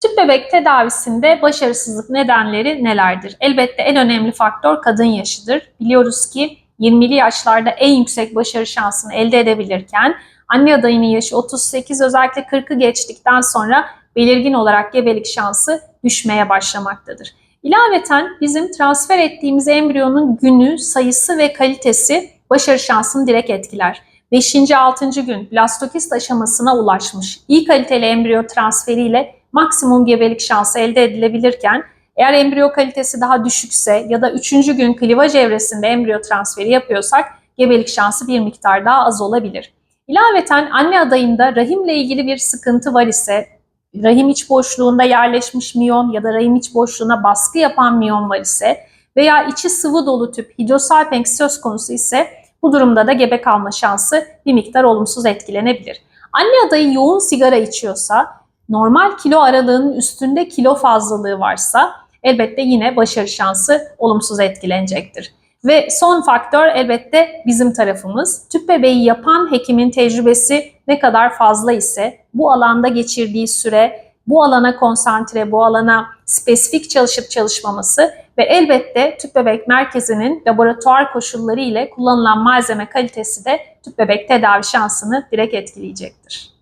Tüp bebek tedavisinde başarısızlık nedenleri nelerdir? Elbette en önemli faktör kadın yaşıdır. Biliyoruz ki 20'li yaşlarda en yüksek başarı şansını elde edebilirken anne adayının yaşı 38 özellikle 40'ı geçtikten sonra belirgin olarak gebelik şansı düşmeye başlamaktadır. İlaveten bizim transfer ettiğimiz embriyonun günü, sayısı ve kalitesi başarı şansını direkt etkiler. 5. 6. gün blastokist aşamasına ulaşmış iyi kaliteli embriyo transferiyle maksimum gebelik şansı elde edilebilirken eğer embriyo kalitesi daha düşükse ya da 3. gün klivaj evresinde embriyo transferi yapıyorsak gebelik şansı bir miktar daha az olabilir. İlaveten anne adayında rahimle ilgili bir sıkıntı var ise rahim iç boşluğunda yerleşmiş miyon ya da rahim iç boşluğuna baskı yapan miyon var ise veya içi sıvı dolu tüp hidrosalpinx söz konusu ise bu durumda da gebe kalma şansı bir miktar olumsuz etkilenebilir. Anne adayı yoğun sigara içiyorsa, normal kilo aralığının üstünde kilo fazlalığı varsa elbette yine başarı şansı olumsuz etkilenecektir. Ve son faktör elbette bizim tarafımız. Tüp bebeği yapan hekimin tecrübesi ne kadar fazla ise bu alanda geçirdiği süre, bu alana konsantre, bu alana spesifik çalışıp çalışmaması ve elbette tüp bebek merkezinin laboratuvar koşulları ile kullanılan malzeme kalitesi de tüp bebek tedavi şansını direkt etkileyecektir.